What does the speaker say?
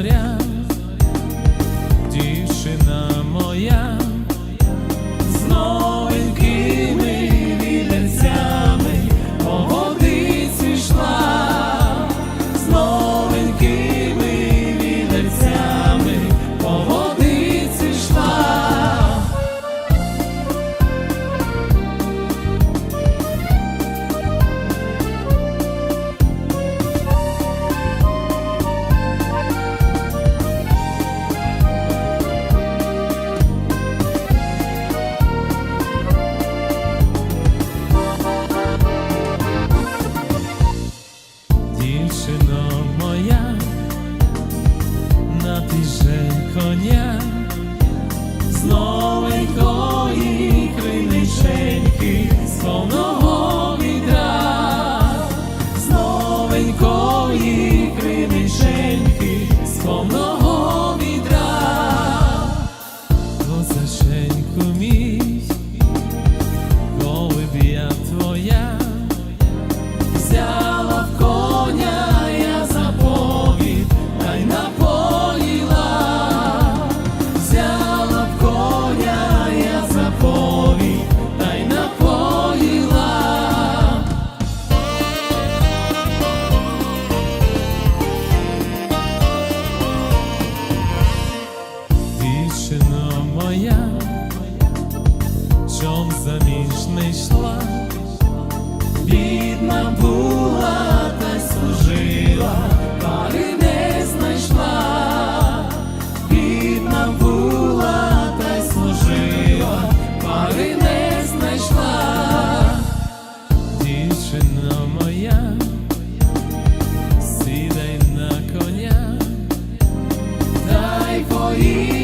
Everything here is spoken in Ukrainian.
gloria. На ти моя, чом заміж не йшла, бідна була та й служила, пари не знайшла, бідна була та служила, пари не знайшла, дівчина моя, сідай на коня, та й поїхала.